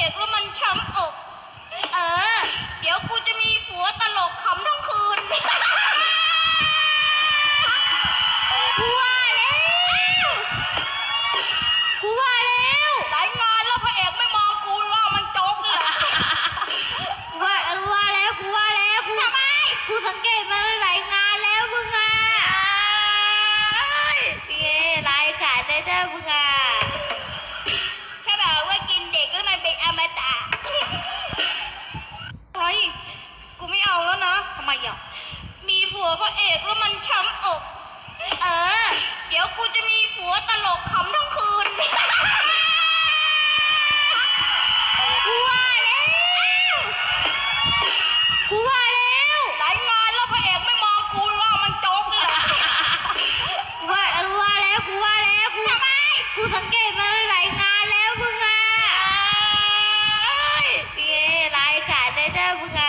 ระเอกแล้วมันช้ำอก เออ เดี๋ยวกูจะมีผัวตลกขำทั้งคืนกูว่าแล้วกูว่าแล้วหลายงานแล้วพระเอกไม่มองกูว่ามันโจ๊กเลยว่าเออว่าแล้วกูว่าแล้วกูทำไมกูสังเกตมาหลายงานแล้วมึงอะเย้รายขายได้เด้อมึงอะ มอะ มีผัวพระเอกแล้วมันช้ำอก เออ เดี๋ยวกูจะมีผัวตลกขำทั้งคืนกูว่าแล้วกูว่าแล้วหลายงานแล้วพระเอกไม่มองกูว่ามันโจ๊กเลยว่าเออว่าแล้วกูว่าแล้วกูทำไมกูสังเกตมาหลายงานแล้วมึงอะเย้รายขายได้เด้อมึง